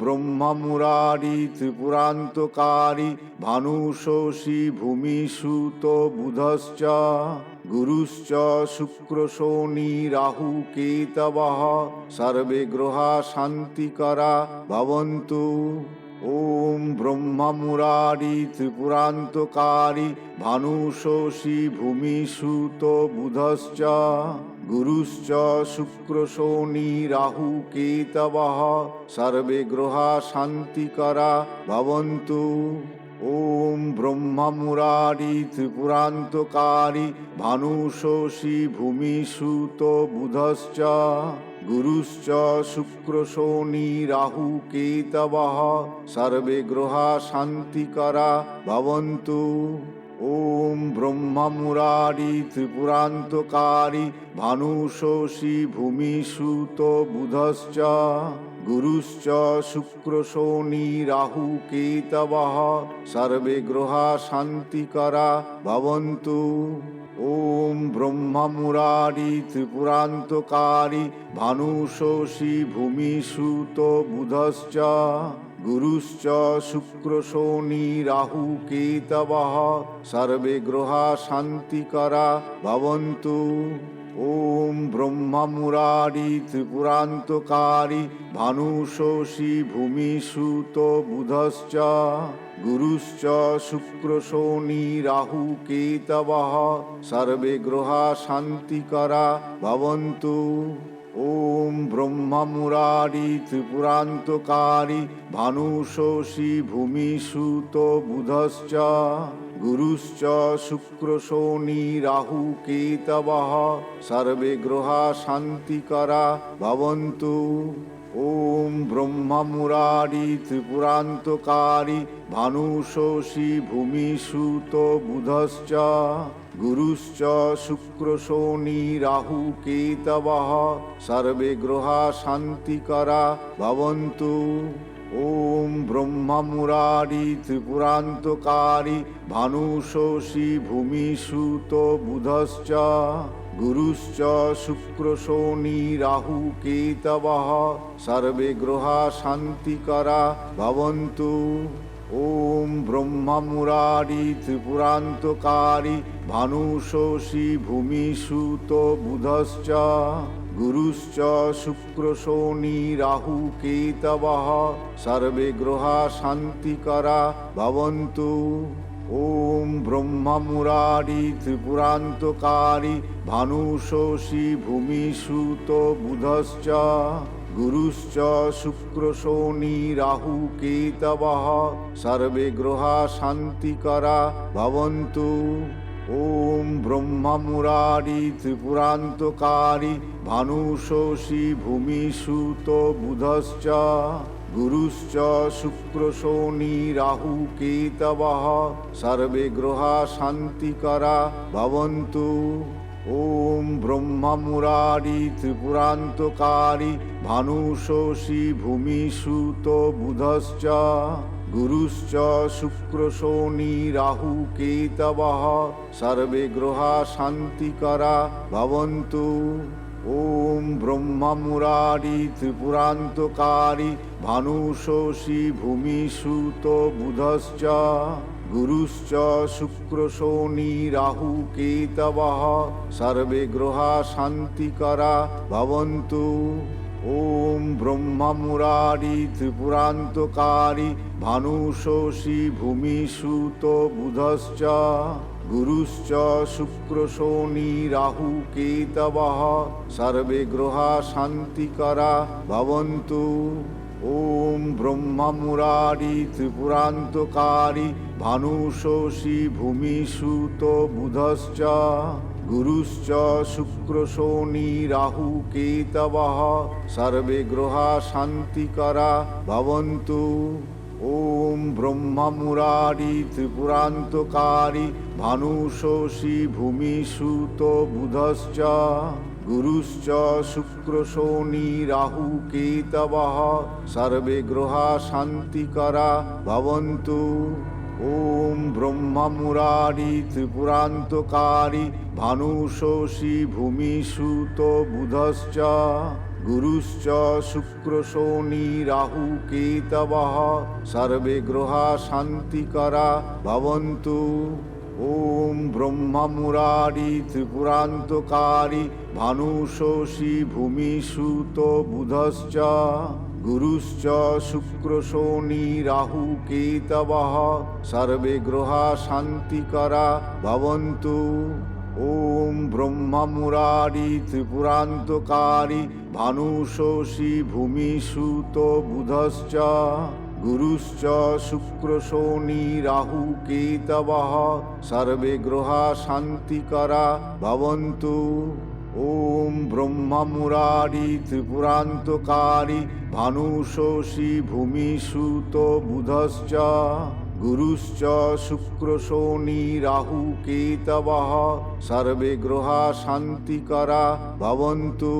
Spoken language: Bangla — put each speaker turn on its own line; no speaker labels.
ব্রহ্মা মুরারি ত্রিপুরান্তকারী ভানুষোষী ভূমিসুত বুধশ্চ, গুরুশ্চ শুক্র শনি রাহু, কেতবহ, সর্বে গ্রহা শান্তিকরা ভবন্তু। ওম ব্রহ্মা মুরারি ত্রিপুরান্তকারী ভানুষোষী ভূমিসুত বুধশ্চ, গুরুশ্চ শুক্র শনি রাহু কেতবঃ, সর্বে গ্রহা শান্তিকরা ভবন্তু। ওম ব্রহ্মা মুরারি গুরুশ্চ শুক্র শনি রাহু কেতবঃ সর্বে গ্রহা শান্তিকরা ভবন্তু। ওম ব্রহ্মা মুরারি ত্রিপুরান্তকারী ভানুষোষী ভূমিসুত বুধশ্চ। গুরুশ্চ শুক্র শনি রাহু কেতবঃ সর্বে গ্রহা শান্তিকরা ভবন্তু। ওম ব্রহ্মা त्रिपुरान्तकारी ত্রিপুরান্তকারী ভূমি সুত বুধশ্চ গুরুশ্চ শুক্র শনি রাহু কেতবঃ সর্বে গ্রহা শান্তিকরা ভবন্তু ওম ব্রহ্মা মুরারি ত্রিপুরান্তকারী ভানুষোষী ভূমিসুত বুধশ্চ, গুরুশ্চ শুক্র শনি রাহু কেতবঃ, সর্বে গ্রহা শান্তিকরা ভবন্তু। গুরুশ্চ শুক্র শনি রাহু কেতবঃ সর্বে গ্রহা শান্তিকরা ভবন্তু। ওম ব্রহ্মা মুরারি ত্রিপুরান্তকারী ভানুষোষী ভূমিসুত বুধশ্চ। গুরুশ্চ শুক্র শনি রাহু কেতবঃ সর্বে গ্রহা শান্তিকরা ভবন্তু। ওম ব্রহ্মা মুরারি ত্রিপুরান্তকারী ভানুষোষী ভূমিসুত বুধশ্চ, গুরুশ্চ শুক্র শনি রাহু কেতবঃ, সর্বে গ্রহা শান্তিকরা ভবন্তু। ওম ব্রহ্মা মুরারি ত্রিপুরান্তকারী ভানুষোষী ভূমিসুত বুধশ্চ গুরুশ্চ শুক্র শনি রাহু কেতবঃ সর্বে গ্রহা শান্তিকরা ভবন্তু। ওম ব্রহ্মা মুরারি ত্রিপুরান্তকারী ভানুষোষী ভূমিসুত বুধশ্চ। গুরুশ্চ শুক্র শনি রাহু কেতবঃ সর্বে গ্রহা শান্তিকরা ভবন্তু। ওম ব্রহ্মা মুরারি ত্রিপুরান্তকারী ভানুষোষী ভূমিসুত বুধশ্চ, গুরুশ্চ শুক্র শনি রাহু কেতবঃ, সর্বে গ্রহা শান্তিকরা ভবন্তু। ওম ব্রহ্মা মুরারি ত্রিপুরান্তকারী ভূমিসুত বুধশ্চ গুরুশ্চ শুক্র শনি রাহু কেতবঃ সর্বে গ্রহা শান্তিকরা ভবন্তু। ওম ব্রহ্মা মুরারি ত্রিপুরান্তকারী ভানুষোষী ভূমিসুত বুধশ্চ। গুরুশ্চ শুক্র শনি রাহু কেতবঃ সর্বে গ্রহা শান্তিকরা ভবন্তু। ওম ব্রহ্মা মুরারি ত্রিপুরান্তকারী ভানুষোষী ভূমিসুত বুধশ্চ, গুরুশ্চ শুক্র শনি রাহু কেতবঃ, সর্বে গ্রহা শান্তিকরা ভবন্তু। ওম ব্রহ্মা মুরারি ত্রিপুরান্তকারী ভানুষোষী ভূমিসুত বুধশ্চ। গুরুশ্চ শুক্র শনি রাহু কেতবঃ সর্বে গ্রহা শান্তিকরা ভবন্তু। ওম ব্রহ্মা মুরারি ত্রিপুরান্তকারী ভানুষোষী ভূমিসুত বুধশ্চ। গুরুশ্চ শুক্র শনি রাহু কেতবঃ সর্বে গ্রহা শান্তিকরা ভবন্তু। ॐ ब्रह्ममुरारी त्रिपुरान्तकारी भानुशोषि भूमिसुतो बुधश्च गुरुश्च शुक्रशोनि राहुकेतवः सर्वे गृहा शान्तिकरा भवन्तु ওম ব্রহ্মামুরারি ত্রিপুরান্তকারী ভানুষী ভূমিসুত বুধশ্চ, গুরুশ্চ শুক্রশোণী রাহু কেতবহ সর্বে গ্রহা শান্তিকরা ভবন্ত। ওম ব্রহ্মামুরারি ত্রিপুরান্তকারী ভানুষী ভূমিসুত বুধশ্চ গুরুশ্চ শুক্র শনি রাহু কেতবহ সর্বে গ্রহা শান্তিকরা ভবন্তু ওম ব্রহ্মা মুরারি ত্রিপুরান্তকারী ভানুশোষী ভূমিসুত বুধশ্চ গুরুশ্চ শুক্র শনি রাহু কেতবহ সর্বে গ্রহা শান্তিকরা ভবন্তু